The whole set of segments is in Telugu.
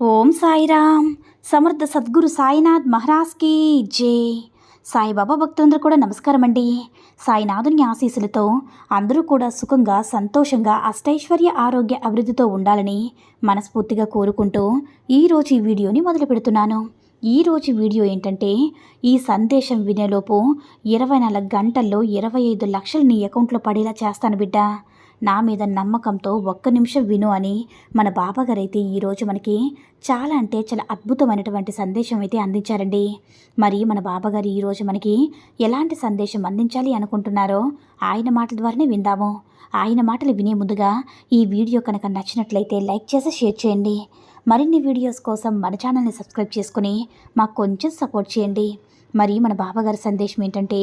ఓం సాయిరామ్. సమర్థ సద్గురు సాయినాథ్ మహారాజ్కి జే. సాయిబాబా భక్తులందరూ కూడా నమస్కారం అండి సాయినాథుని ఆశీస్సులతో అందరూ కూడా సుఖంగా సంతోషంగా అష్టైశ్వర్య ఆరోగ్య అభివృద్ధితో ఉండాలని మనస్ఫూర్తిగా కోరుకుంటూ ఈరోజు ఈ వీడియోని మొదలు పెడుతున్నాను. ఈరోజు వీడియో ఏంటంటే ఈ సందేశం వినేలోపు ఇరవై నాలుగు గంటల్లో ఇరవై ఐదు లక్షలు నీ అకౌంట్లో పడేలా చేస్తాను బిడ్డ. నా మీద నమ్మకంతో ఒక్క నిమిషం విను అని మన బాబాగారు అయితే ఈరోజు మనకి చాలా అంటే చాలా అద్భుతమైనటువంటి సందేశం అయితే అందించారండి. మరి మన బాబాగారు ఈరోజు మనకి ఎలాంటి సందేశం అందించాలి అనుకుంటున్నారో ఆయన మాటల ద్వారానే విందాము. ఆయన మాటలు వినే ముందుగా ఈ వీడియో కనుక నచ్చినట్లయితే లైక్ చేసి షేర్ చేయండి. మరిన్ని వీడియోస్ కోసం మన ఛానల్ని సబ్స్క్రైబ్ చేసుకుని మాకు కొంచెం సపోర్ట్ చేయండి. మరి మన బాబాగారి సందేశం ఏంటంటే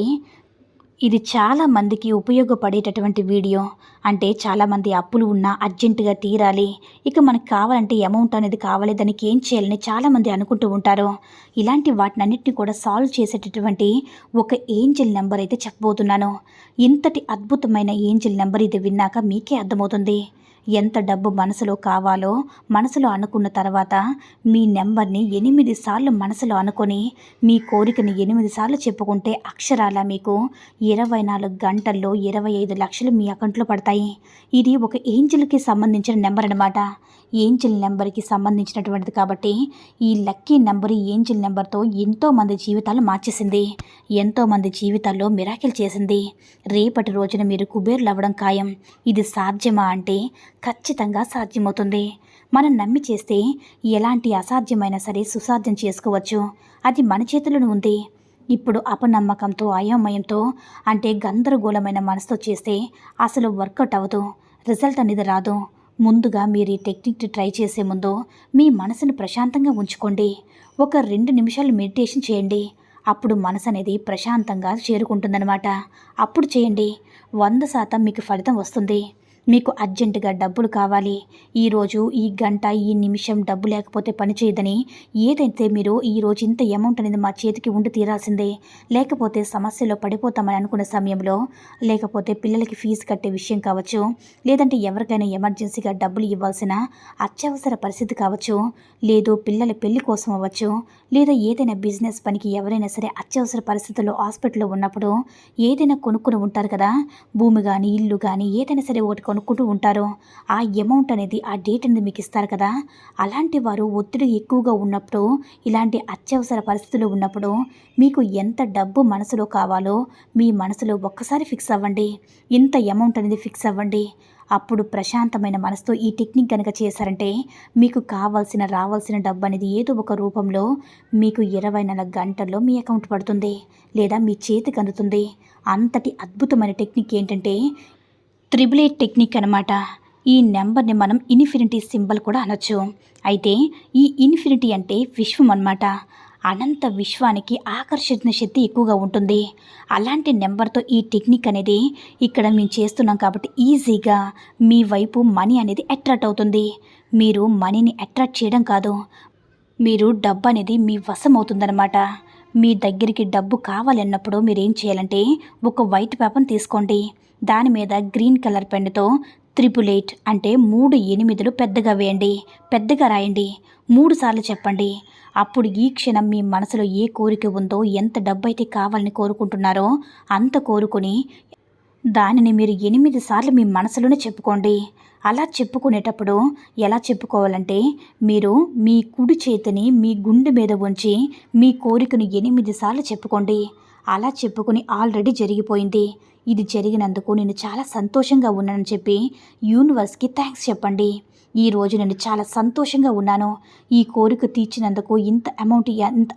ఇది చాలా మందికి ఉపయోగపడేటటువంటి వీడియో. అంటే చాలామంది అప్పులు ఉన్నా అర్జెంటుగా తీరాలి. ఇక మనకు కావాలంటే అమౌంట్ అనేది కావాలి. దానికి ఏం చేయాలని చాలామంది అనుకుంటూ ఉంటారు. ఇలాంటి వాటినన్నిటిని కూడా సాల్వ్ చేసేటటువంటి ఒక ఏంజిల్ నెంబర్ అయితే చెప్పబోతున్నాను. ఇంతటి అద్భుతమైన ఏంజిల్ నెంబర్ ఇది విన్నాక మీకే అర్థమవుతుంది. ఎంత డబ్బు మనసులో కావాలో మనసులో అనుకున్న తర్వాత మీ నెంబర్ని ఎనిమిది సార్లు మనసులో అనుకొని మీ కోరికని ఎనిమిది సార్లు చెప్పుకుంటే అక్షరాల మీకు ఇరవై నాలుగు గంటల్లో ఇరవై ఐదు లక్షలు మీ అకౌంట్లో పడతాయి. ఇది ఒక ఏంజిల్కి సంబంధించిన నెంబర్ అనమాట ఏంజిల్ నెంబర్కి సంబంధించినటువంటిది కాబట్టి ఈ లక్కీ నెంబర్ ఏంజిల్ నెంబర్తో ఎంతోమంది జీవితాలు మార్చేసింది. ఎంతోమంది జీవితాల్లో మిరాకిల్ చేసింది. రేపటి రోజున మీరు కుబేర్లు అవ్వడం ఖాయం. ఇది సాధ్యమా అంటే ఖచ్చితంగా సాధ్యమవుతుంది. మనం నమ్మి చేస్తే ఎలాంటి అసాధ్యమైనా సరే సుసాధ్యం చేసుకోవచ్చు. అది మన చేతిలోనే ఉంది. ఇప్పుడు అపనమ్మకంతో అయోమయంతో అంటే గందరగోళమైన మనసుతో చేస్తే అసలు వర్కౌట్ అవ్వదు. రిజల్ట్ అనేది రాదు. ముందుగా మీరు ఈ టెక్నిక్ని ట్రై చేసే ముందు మీ మనసును ప్రశాంతంగా ఉంచుకోండి. ఒక రెండు నిమిషాలు మెడిటేషన్ చేయండి. అప్పుడు మనసు అనేది ప్రశాంతంగా చేరుకుంటుందన్నమాట. అప్పుడు చేయండి. వంద శాతం మీకు ఫలితం వస్తుంది. మీకు అర్జెంటుగా డబ్బులు కావాలి. ఈరోజు ఈ గంట ఈ నిమిషం డబ్బు లేకపోతే పని చేయదని ఏదైతే మీరు ఈరోజు ఇంత అమౌంట్ అనేది మా చేతికి ఉండి తీరాల్సిందే. లేకపోతే సమస్యలో పడిపోతామని అనుకున్న సమయంలో లేకపోతే పిల్లలకి ఫీజు కట్టే విషయం కావచ్చు లేదంటే ఎవరికైనా ఎమర్జెన్సీగా డబ్బులు ఇవ్వాల్సిన అత్యవసర పరిస్థితి కావచ్చు లేదు పిల్లల పెళ్ళి కోసం అవ్వచ్చు లేదా ఏదైనా బిజినెస్ పనికి ఎవరైనా సరే అత్యవసర పరిస్థితుల్లో హాస్పిటల్లో ఉన్నప్పుడు ఏదైనా కొనుక్కుని ఉంటారు కదా భూమి కానీ ఇల్లు కానీ ఏదైనా సరే ఒకటి కొనుక్కుంటూ ఉంటారు ఆ అమౌంట్ అనేది ఆ డేట్ అనేది మీకు ఇస్తారు కదా. అలాంటి వారు ఒత్తిడి ఎక్కువగా ఉన్నప్పుడు ఇలాంటి అత్యవసర పరిస్థితులు ఉన్నప్పుడు మీకు ఎంత డబ్బు మనసులో కావాలో మీ మనసులో ఒక్కసారి ఫిక్స్ అవ్వండి. ఇంత అమౌంట్ అనేది ఫిక్స్ అవ్వండి. అప్పుడు ప్రశాంతమైన మనసుతో ఈ టెక్నిక్ కనుక చేశారంటే మీకు కావాల్సిన రావాల్సిన డబ్బు అనేది ఏదో ఒక రూపంలో మీకు ఇరవై నాలుగు గంటల్లో మీ అకౌంట్ పడుతుంది లేదా మీ చేతికి అందుతుంది. అంతటి అద్భుతమైన టెక్నిక్ ఏంటంటే త్రిబుల్ ఎయిట్ టెక్నిక్ అనమాట ఈ నెంబర్ని మనం ఇన్ఫినిటీ సింబల్ కూడా అనొచ్చు. అయితే ఈ ఇన్ఫినిటీ అంటే విశ్వం అనమాట అనంత విశ్వానికి ఆకర్షణ శక్తి ఎక్కువగా ఉంటుంది. అలాంటి నెంబర్తో ఈ టెక్నిక్ అనేది ఇక్కడ మేము చేస్తున్నాం కాబట్టి ఈజీగా మీ వైపు మనీ అనేది అట్రాక్ట్ అవుతుంది. మీరు మనీని అట్రాక్ట్ చేయడం కాదు. మీరు డబ్బు అనేది మీ వశం అవుతుందన్నమాట. మీ దగ్గరికి డబ్బు కావాలన్నప్పుడు మీరేం చేయాలంటే ఒక వైట్ పేపర్ని తీసుకోండి. దాని మీద గ్రీన్ కలర్ పెన్నుతో త్రిపుల్ ఎయిట్ అంటే మూడు ఎనిమిదిలు పెద్దగా వేయండి. పెద్దగా రాయండి. మూడు సార్లు చెప్పండి. అప్పుడు ఈ క్షణం మీ మనసులో ఏ కోరిక ఉందో ఎంత డబ్బు అయితే కావాలని కోరుకుంటున్నారో అంత కోరుకుని దానిని మీరు ఎనిమిది సార్లు మీ మనసులోనే చెప్పుకోండి. అలా చెప్పుకునేటప్పుడు ఎలా చెప్పుకోవాలంటే మీరు మీ కుడి చేతిని మీ గుండె మీద ఉంచి మీ కోరికను ఎనిమిది సార్లు చెప్పుకోండి. అలా చెప్పుకుని ఆల్రెడీ జరిగిపోయింది. ఇది జరిగినందుకు నేను చాలా సంతోషంగా ఉన్నానని చెప్పి యూనివర్స్కి థ్యాంక్స్ చెప్పండి. ఈ రోజు నేను చాలా సంతోషంగా ఉన్నాను. ఈ కోరిక తీర్చినందుకు ఇంత అమౌంట్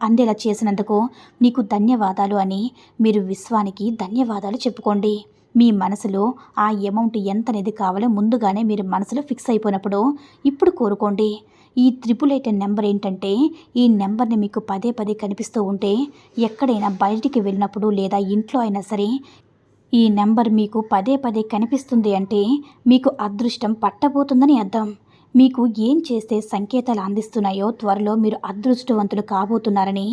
అందేలా చేసినందుకు నీకు ధన్యవాదాలు అని మీరు విశ్వానికి ధన్యవాదాలు చెప్పుకోండి. మీ మనసులో ఆ అమౌంట్ ఎంత అనేది కావాలో ముందుగానే మీరు మనసులో ఫిక్స్ అయిపోయినప్పుడు ఇప్పుడు కోరుకోండి. ఈ త్రిపుల్ ఎయిట్ నెంబర్ ఏంటంటే ఈ నెంబర్ని మీకు పదే పదే కనిపిస్తూ ఉంటే ఎక్కడైనా బయటికి వెళ్ళినప్పుడు లేదా ఇంట్లో అయినా సరే ఈ నెంబర్ మీకు పదే పదే కనిపిస్తుంది అంటే మీకు అదృష్టం పట్టబోతుందని అర్థం. మీకు ఏం చేస్తే సంకేతాలు అందిస్తున్నాయో త్వరలో మీరు అదృష్టవంతులు కాబోతున్నారని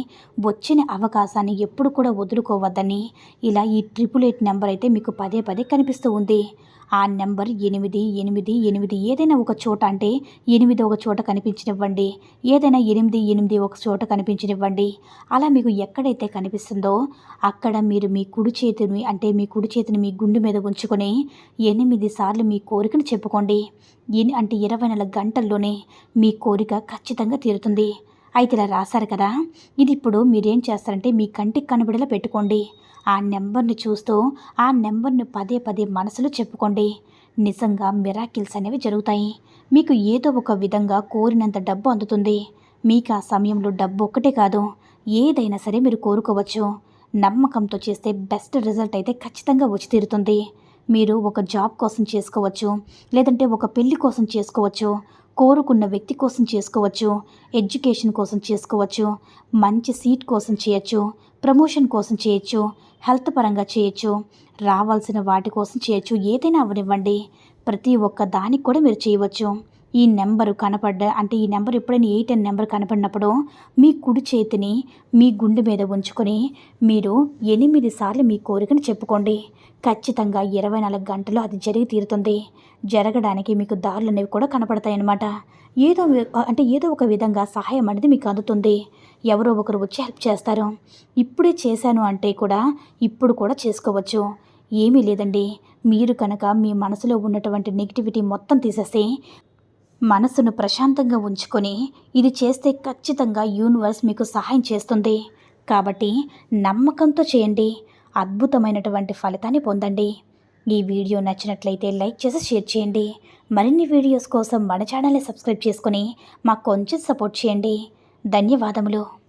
వచ్చిన అవకాశాన్ని ఎప్పుడు కూడా వదులుకోవద్దని ఇలా ఈ ట్రిపుల్ ఎయిట్ నెంబర్ అయితే మీకు పదే పదే కనిపిస్తూ ఉంది. ఆ నెంబర్ ఎనిమిది ఎనిమిది ఎనిమిది ఏదైనా ఒక చోట అంటే ఎనిమిది ఒక చోట కనిపించనివ్వండి. ఏదైనా ఎనిమిది ఎనిమిది ఒక చోట కనిపించనివ్వండి. అలా మీకు ఎక్కడైతే కనిపిస్తుందో అక్కడ మీరు మీ కుడి చేతిని అంటే మీ కుడి చేతిని మీ గుండె మీద ఉంచుకొని ఎనిమిది సార్లు మీ కోరికను చెప్పుకోండి. ఎన్ని అంటే ఇరవై నాలుగు గంటల్లోనే మీ కోరిక ఖచ్చితంగా తీరుతుంది. అయితే ఇలా రాశారు కదా. ఇది ఇప్పుడు మీరేం చేస్తారంటే మీ కంటికి కనబడేలా పెట్టుకోండి. ఆ నెంబర్ని చూస్తూ ఆ నెంబర్ని పదే పదే మనసులో చెప్పుకోండి. నిజంగా మిరాకిల్స్ అనేవి జరుగుతాయి. మీకు ఏదో ఒక విధంగా కోరినంత డబ్బు అందుతుంది. మీకు ఆ సమయంలో డబ్బు ఒక్కటే కాదు ఏదైనా సరే మీరు కోరుకోవచ్చు. నమ్మకంతో చేస్తే బెస్ట్ రిజల్ట్ అయితే ఖచ్చితంగా వచ్చి తీరుతుంది. మీరు ఒక జాబ్ కోసం చేసుకోవచ్చు లేదంటే ఒక పెళ్ళి కోసం చేసుకోవచ్చు. కోరుకున్న వ్యక్తి కోసం చేసుకోవచ్చు ఎడ్యుకేషన్ కోసం చేసుకోవచ్చు మంచి సీట్ కోసం చేయొచ్చు ప్రమోషన్ కోసం చేయొచ్చు హెల్త్ పరంగా చేయొచ్చు రావాల్సిన వాటి కోసం చేయొచ్చు ఏదైనా అవనివ్వండి. ప్రతి ఒక్క దానికి కూడా మీరు చేయవచ్చు. ఈ నెంబరు కనపడ్డ? అంటే ఈ నెంబర్ ఎప్పుడైనా ఎయిట్ అనే నెంబర్ కనపడినప్పుడు మీ కుడి చేతిని మీ గుండె మీద ఉంచుకొని మీరు ఎనిమిది సార్లు మీ కోరికను చెప్పుకోండి. ఖచ్చితంగా ఇరవై నాలుగు గంటలు అది జరిగి తీరుతుంది. జరగడానికి మీకు దారులు అనేవి కూడా కనపడతాయి అన్నమాట ఏదో అంటే ఏదో ఒక విధంగా సహాయం అనేది మీకు అందుతుంది. ఎవరో ఒకరు వచ్చి హెల్ప్ చేస్తారు. ఇప్పుడే చేశాను అంటే కూడా ఇప్పుడు కూడా చేసుకోవచ్చు. ఏమీ లేదండి. మీరు కనుక మీ మనసులో ఉన్నటువంటి నెగిటివిటీ మొత్తం తీసేసి మనసును ప్రశాంతంగా ఉంచుకొని ఇది చేస్తే ఖచ్చితంగా యూనివర్స్ మీకు సహాయం చేస్తుంది. కాబట్టి నమ్మకంతో చేయండి. అద్భుతమైనటువంటి ఫలితాన్ని పొందండి. ఈ వీడియో నచ్చినట్లయితే లైక్ చేసి షేర్ చేయండి. మరిన్ని వీడియోస్ కోసం మన ఛానల్ని సబ్స్క్రైబ్ చేసుకొని మాకు కొంచెం సపోర్ట్ చేయండి. ధన్యవాదములు.